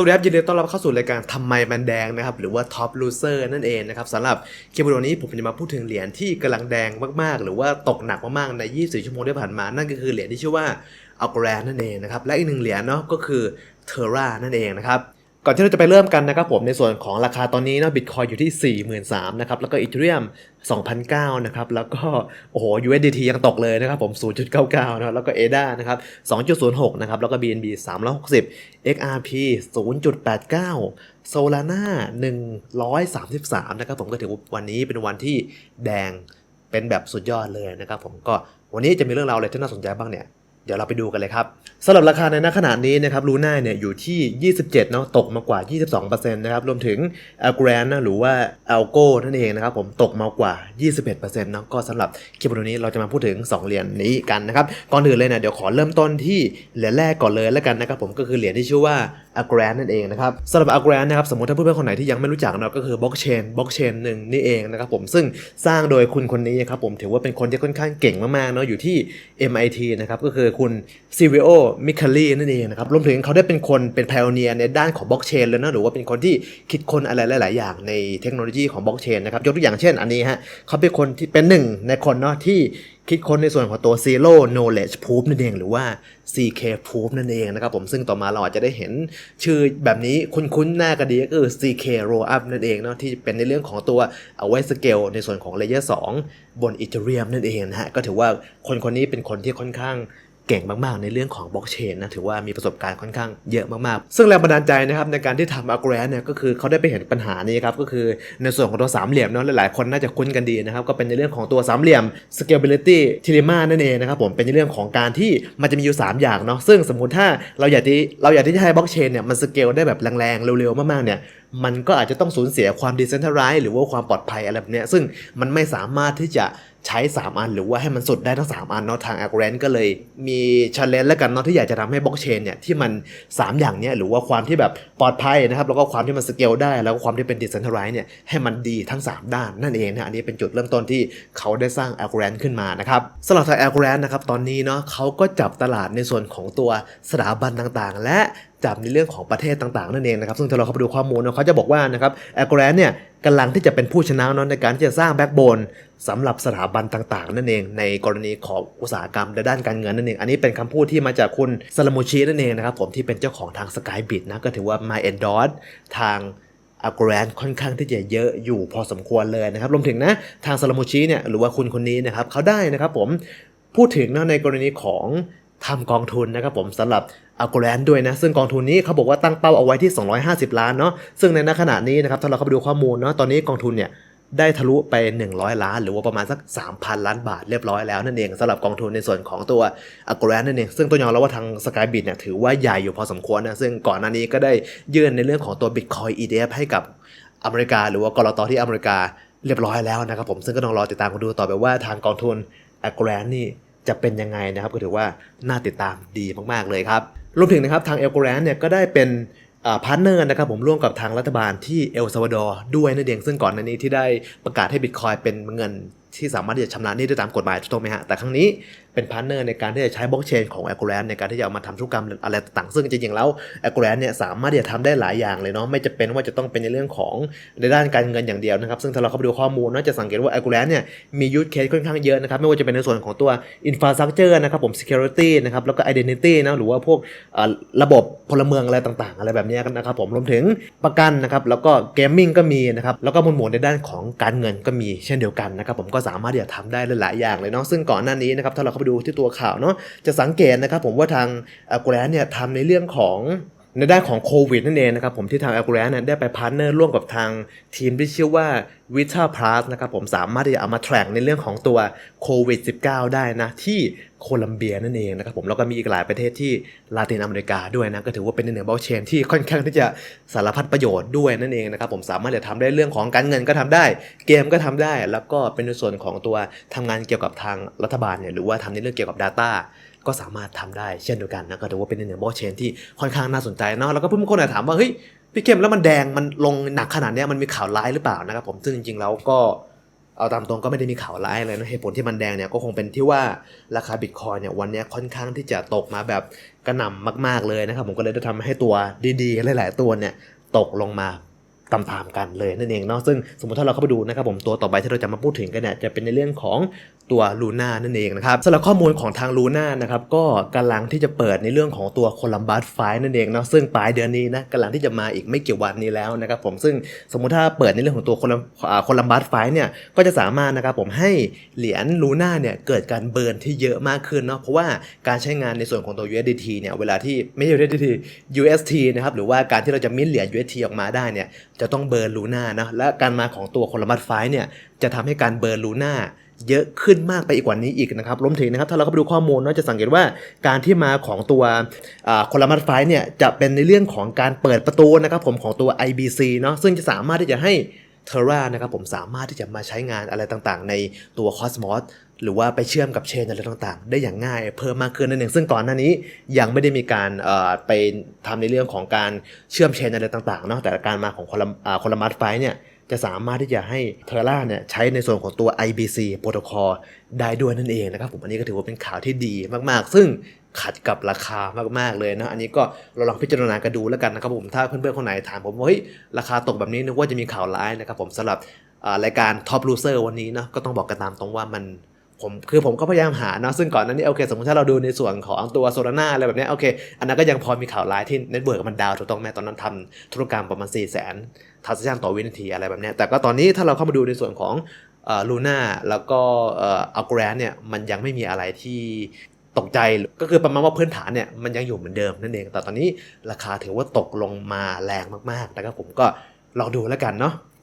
วัสดีครับยินดีต้อนรับเข้าสู่รายการทำไมมันแดงนะครับหรือว่าท็อปลูเซอร์นั่นเองนะครับสำหรับคลิปวิดีโอนี้ผมจะมาพูดถึงเหรียญที่กำลังแดงมากๆ หรือว่าตกหนักมากๆใน 24 ชั่วโมงที่ผ่านมา นั่นก็คือเหรียญที่ชื่อว่าอัลกรนนั่นเองนะครับและอีกหนึ่งเหรียญเนาะก็คือเทอร่านั่นเองนะครับ ก่อนที่เราจะไปเริ่มกันนะครับผมในส่วนของราคาตอนนี้นะบิตคอยอยู่ที่ 43,000นะครับแล้วก็อีเทเรียม2,009นะครับแล้วก็โอ้โห USDT ยังตกเลยนะครับผม 0.99นะครับแล้วก็ ADA นะครับ 2.06นะครับแล้วก็ BNB 360 XRP 0.89 Solana 133นะครับผมก็ถือว่าวันนี้เป็นวันที่แดงเป็นแบบสุดยอดเลยนะครับผมก็วันนี้จะมีเรื่องราวอะไรที่น่าสนใจบ้างเนี่ย เดี๋ยวเราไปดูกันเลยครับสำหรับราคาในณขณะนี้นะครับลูน่าเนี่ยอยู่ที่ 27เนาะตกมากว่า 22%นะครับรวมถึง a g r a n นะหรือว่า Algo นั่นเองนะครับผมตกมากว่า 21%เนาะก็สำหรับคลิปวิดีโอนี้เราจะมาพูดถึง 2 เหรียญนี้กันนะครับก่อนอื่นเลยเนี่ยเดี๋ยวขอเริ่มต้นที่เหรียญแรกก่อนเลยแล้วกันนะครับผมก็คือเหรียญที่ชื่อว่า a g r a n นั่นเองนะครับสำหรับ a g r a n นะครับสมมติถ้าเพื่อนๆคนไหนที่ยังไม่รู้จักเนาะก็คือบล็อกเชนบล็อกเชนหนึ่งนี่เองนะครับผมซึ่งสร้างโดยคุณคนนี้ครับผมถือว่าเป็นคนที่ค่อนข้างเก่งมากๆเนาะอยู่ที่ MIT นะครับก็คือคุณซิวิโอมิคาลีนั่นเองนะครับรวมถึงเขาได้เป็นคนเป็นพ i อเนียในด้านของบล็อกเชนเลยนะหรือว่าเป็นคนที่คิดค้นอะไรหลาย ๆ อย่างในเทคโนโลยีของบล็อกเชนนะครับยกตัวอย่างเช่นอันนี้ฮะเขาเป็นคนที่เป็นหนึ่งในคนเนาะที่คิดค้นในส่วนของตัว Zero Knowledge Proof นั่นเองหรือว่า CK Proof นั่นเองนะครับผมซึ่งต่อมาเราอาจจะได้เห็นชื่อแบบนี้คุ้นๆหน้ากันดีก็คือ CK Rollup นั่นเองเนาะที่เป็นในเรื่องของตัวเอาไว้สเกลในส่วนของ Layer 2บน Ethereum นั่นเองนะฮะ ก็ถือว่าคนคนนี้เป็นคนที่ค่อนข้าง เก่งมากๆ ในเรื่องของบล็อกเชนนะถือว่ามีประสบการณ์ค่อนข้างเยอะมากๆ ซึ่งแรงบันดาลใจนะครับในการที่ทำอัลกรนเนี่ยก็คือเขาได้ไปเห็นปัญหานี้ครับก็คือในส่วนของตัวสามเหลี่ยมเนาะหลายๆคนน่าจะคุ้นกันดีนะครับก็เป็นในเรื่องของตัวสามเหลี่ยม scalability dilemma นั่นเองนะครับผมเป็นในเรื่องของการที่มันจะมีอยู่ 3 อย่างเนาะซึ่งสมมุติถ้าเราอยากที่เราอยากที่จะให้บล็อกเชนเนี่ยมันสเกลได้แบบแรงๆเร็วๆมากๆเนี่ย มันก็อาจจะต้องสูญเสียความดิเซนทไรหรือว่าความปลอดภัยอะไรแบบเนี้ยซึ่งมันไม่สามารถที่จะใช้ 3 อัน หรือว่าให้มันสุดได้ทั้ง 3 อันเนาะทาง a g r a n ก็เลยมีชันเลนแล้วกันเนาะที่อยากจะทำให้บล็อกเชนเนี่ยที่มัน 3 อย่างเนี้ยหรือว่าความที่แบบปลอดภัยนะครับแล้วก็ความที่มันสเกลได้แล้วก็ความที่เป็นดิเซนทไรเนี่ยให้มันดีทั้ง 3 ด้านนั่นเองนะอันนี้เป็นจุดเริ่มต้นที่เขาได้สร้าง a g r a n ขึ้นมานะครับสำหรับทาง a g r a n นะครับตอนนี้เนาะเขาก็จับตลาดในส่วนของตัวสถาบันต่างๆ และ จับในเรื่องของประเทศต่างๆนั่นเองนะครับซึ่งถ้าเราเข้าไปดูข้อมูลเนอะเขาจะบอกว่านะครับแอ g กรนเนี่ยกำลังที่จะเป็นผู้ชนะเนอะในการที่จะสร้างแบ็กโบนสำหรับสถาบันต่างๆ นั่นเอง ในกรณีของอุตสาหกรรมในด้านการเงินนั่นเอง อันนี้เป็นคำพูดที่มาจากคุณซาลามูชินั่นเองนะครับผมที่เป็นเจ้าของทาง Skybit นะก็ถือว่ามา endorse ทางอัลกรนค่อนข้างที่จะเยอะอยู่พอสมควรเลยนะครับรวมถึงนะทางซาลามูชิเนี่ยหรือว่าคุณคนนี้นะครับเขาได้นะครับผมพูดถึงนะในกรณีของทำกองทุนนะครับผมสำหรับ อัลกรนด้วยนะซึ่งกองทุนนี้เขาบอกว่าตั้งเป้าเอาไว้ที่ 250 ล้านเนาะซึ่งในณขณะนี้นะครับถ้าเราเข้าไปดูข้อมูลเนาะตอนนี้กองทุนเนี่ยได้ทะลุไป 100 ล้าน หรือว่าประมาณสัก 3,000 ล้านบาทเรียบร้อยแล้วนั่นเองสำหรับกองทุนในส่วนของตัวอัลกรนนั่นเอง ซึ่งตัวยอมรับว่าทาง Skybit เนี่ยถือว่าใหญ่อยู่พอสมควรนะ ซึ่งก่อนหน้านี้ก็ได้ยื่นในเรื่องของตัว Bitcoin ETF ให้กับอเมริกา หรือว่ากรตที่อเมริกาเรียบร้อยแล้วนะครับผมซึ่งก็ต้องรอติดตามกันดูต่อไปว่าทางกองทุน a g r a n นี่จะเป็นยังไงนะครับก็ถือว่าน่าติดตามดีมากๆเลยครับ รวมถึงนะครับทาง a g r a n เนี่ยก็ได้เป็นพาร์ทเนอร์นะครับผมร่วมกับทางรัฐบาลที่เอลซาวาดอร์ด้วยนั่นเองซึ่งก่อนหน้านี้ที่ได้ประกาศให้บิตคอยเป็นเงินที่สามารถที่จะชำระหนี้ได้ตามกฎหมายถูกต้องไหมฮะแต่ครั้งนี้เป็นพาร์ทเนอร์ในการที่จะใช้บล็อกเชนของ a g r a n ในการที่จะเอามาทำธุรกรรมอะไรต่างๆซึ่งจริงๆแล้ว a g r a n เนี่ยสามารถที่จะทำได้หลายอย่างเลยเนาะไม่จะเป็นว่าจะต้องเป็นในเรื่องของในด้านการเงินอย่างเดียวนะครับ ซึ่งถ้าเราเข้าไปดูข้อมูลเนาะจะสังเกตว่า a g r a n เนี่ยมียู e เคสค่อนข้างเยอะนะครับไม่ว่าจะเป็นในส่วนของตัว infrastructure นะครับผม security นะครับแล้วก็ identity นะหรือว่าพวกระบบพลเมืองอะไรต่างๆ อะไรแบบนี้นะครับผมรวมถึงประกันนะครับแล้วก็ gaming ก็มีนะครับแล้วก็มูลหมวดในด้านของการเงินก็มีเช่นเดียวกันนะครับผมก็สามารถที่จะทำได้หลายๆอย่างเลยเนาะซึ่งก่อนหน้านี้นะครับถ้าเราเาไปดูที่ตัวข่าวเนาะจะสังเกตนะครับผมว่าทางแกรนเนี่ยทำในเรื่องของ ในด้านของโควิดนั่นเองนะครับผมที่ทางแกรนเนี่ยได้ไปพาร์ทเนอร์ร่วมกับทางทีมที่ชื่อว่า v i t a Plus นะครับผมสามารถที่จะเอามาแทร็กในเรื่องของตัวโควิด -19 ได้นะ ที่โคลัมเบียนั่นเองนะครับผมแล้วก็มีอีกหลายประเทศที่ลาตินอเมริกาด้วยนะก็ถือว่าเป็นหนึ่งบล็อกเชนที่ค่อนข้างที่จะสารพัดประโยชน์ด้วยนั่นเองนะครับผมสามารถจะทำได้เรื่องของการเงินก็ทำได้ เกมก็ทำได้ แล้วก็เป็นในส่วนของตัวทำงานเกี่ยวกับทางรัฐบาลเนี่ยหรือว่าทำในเรื่องเกี่ยวกับ Data ก็สามารถทำได้เช่นเดียวกันนะก็ถือว่าเป็นหนึ่งบล็อกเชนที่ค่อนข้างน่าสนใจเนาะแล้วก็เพื่อนคนอาจถามว่าเฮ้ยพี่เข้มแล้วมันแดงมันลงหนักขนาดนี้มันมีข่าวร้ายหรือเปล่านะครับผมซึ่งจริงๆแล้วก็เอาตามตรงก็ไม่ได้มีข่าวร้ายอะไรนะเหตุผลที่มันแดงเนี่ยก็คงเป็นที่ว่าราคาบิตคอยเนี่ยวันนี้ค่อนข้างที่จะตกมาแบบกระหน่ำมาก ๆเลยนะครับผมก็เลยได้ทำให้ตัวดีๆหลาย ๆ ตัวเนี่ยตกลงมาตามๆกันเลยนั่นเองเนาะซึ่งสมมติถ้าเราเข้าไปดูนะครับผมตัวต่อไปที่เราจะมาพูดถึงกันเนี่ยจะเป็นในเรื่องของ ตัวลูน่านั่นเองนะครับสำหรับข้อมูลของทางลูน่านะครับก็กำลังที่จะเปิดในเรื่องของตัวโคลัมบัสไฟนั่นเองเนาะซึ่งปลายเดือนนี้นะกำลังที่จะมาอีกไม่กี่วันนี้แล้วนะครับผมซึ่งสมมุติถ้าเปิดในเรื่องของตัวโคลัมโคลัมบัสไฟเนี่ยก็จะสามารถนะครับผมให้เหรียญลูน่าเนี่ยเกิดการเบิร์นที่เยอะมากขึ้นเนาะเพราะว่าการใช้งานในส่วนของตัว USDT เนี่ยเวลาที่ไม่ใช่ USDT UST นะครับหรือว่าการที่เราจะมิ้นเหรียญ UST ออกมาได้เนี่ยจะต้องเบิร์นลูน่านะและการมาของตัวโคลัมบัสไฟเนี่ยจะทำให้การเบิร์นลูน่า เยอะขึ้นมากไปอีกกว่านี้อีกนะครับรวมถึงนะครับถ้าเราเข้าไปดูข้อมูลเนาะจะสังเกตว่าการที่มาของตัวโคลามัดไฟเนี่ยจะเป็นในเรื่องของการเปิดประตูนะครับผมของตัว IBC เนาะซึ่งจะสามารถที่จะให้เทรานะครับผมสามารถที่จะมาใช้งานอะไรต่างๆ ในตัว Cosmos หรือว่าไปเชื่อมกับเชนอะไรต่างๆ ได้อย่างง่ายเพิ่มมากขึ้นนั่นเองซึ่งก่อนหน้านี้ยังไม่ได้มีการไปทำในเรื่องของการเชื่อมเชนอะไรต่างๆเนาะแต่การมาของโคลามัดไฟเนี่ย จะสามารถที่จะให้เทอร่าเนี่ยใช้ในส่วนของตัว IBC โปรโตคอลได้ด้วยนั่นเองนะครับผมอันนี้ก็ถือว่าเป็นข่าวที่ดีมากๆ ซึ่งขัดกับราคามากๆเลยนะ อันนี้ก็เราลองพิจารณากันดูแล้วกันนะครับผม ถ้าเพื่อนๆคนไหนถามผมว่าเฮ้ยราคาตกแบบนี้นึกว่าจะมีข่าวร้ายนะครับผมสำหรับรายการท็อปลูเซอร์วันนี้เนาะก็ต้องบอกกันตามตรงว่ามัน ผมคือผมก็พยายามหาเนาะซึ่งก่อนนั้นนี่โอเค สมมติถ้าเราดูในส่วนของตัวโซลาร่าอะไรแบบนี้โอเค อันนั้นก็ยังพอมีข่าวร้ายที่เน็ตเวิร์กมันดาวถูกต้องไหมตอนนั้นทำธุรกรรมประมาณ 4 0 0 0 0 0ทัศนต่อวินาทีอะไรแบบนี้แต่ก็ตอนนี้ถ้าเราเข้ามาดูในส่วนของลูน่าแล้วก็อัลกรนเนี่ยมันยังไม่มีอะไรที่ตกใจก็คือประมาณว่าพื้นฐานเนี่ยมันยังอยู่เหมือนเดิมนั่นเองแต่ตอนนี้ราคาถือว่าตกลงมาแรงมากๆนะครับผมก็ลองดูแล้วกันเนาะ